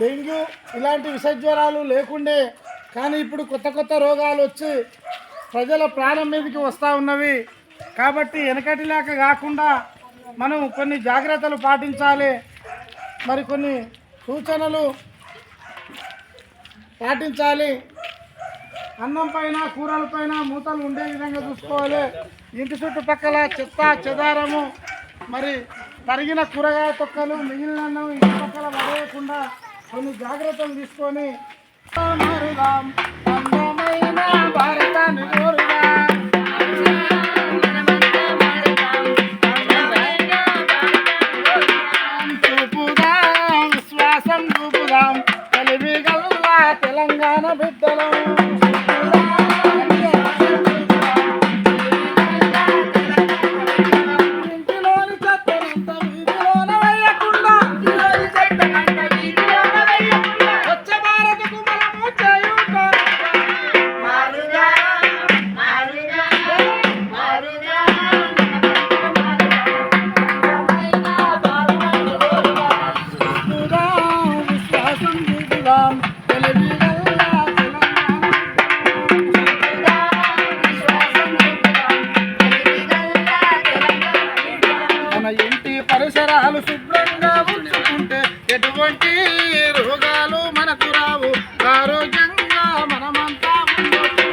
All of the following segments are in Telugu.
డెంగ్యూ ఇలాంటి విష జ్వరాలు లేకుండే కానీ ఇప్పుడు కొత్త కొత్త రోగాలు వచ్చి ప్రజల ప్రాణం మీదకి వస్తూ ఉన్నవి. కాబట్టి వెనకటిలాక కాకుండా మనం కొన్ని జాగ్రత్తలు పాటించాలి. మరి కొన్ని సూచనలు పాటించాలి. అన్నం పైన కూరల పైన మూతలు ఉండే విధంగా చూసుకోవాలి. ఇంటి చుట్టుపక్కల చెత్త చెదారము మరి తరిగిన కూరగాయ తొక్కలు మిగిలిన అన్నం ఇంటి పక్కల పడేయకుండా కొన్ని జాగ్రత్తలు తీసుకొని భారతాన్ని చూపుదాం విశ్వాసం చూపుదాం. తెలివి గల్లా తెలంగాణ బిడ్డలం. పరిసరాలు శుభ్రంగా ఉంచుకుంటే ఎటువంటి రోగాలు మనకు రావు. ఆరోగ్యంగా మనమంతా మరుగు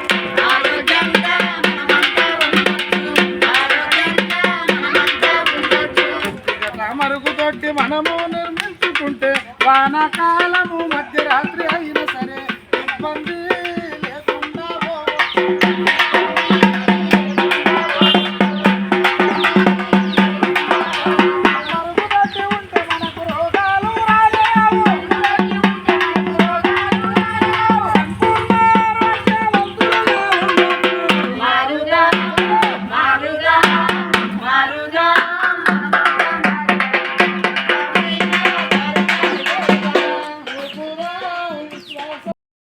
ఆరోగ్యంగా మనము నిర్మించుకుంటే వానాకాలము మధ్యరాత్రి అయినా సరే ఇబ్బంది లేకుండా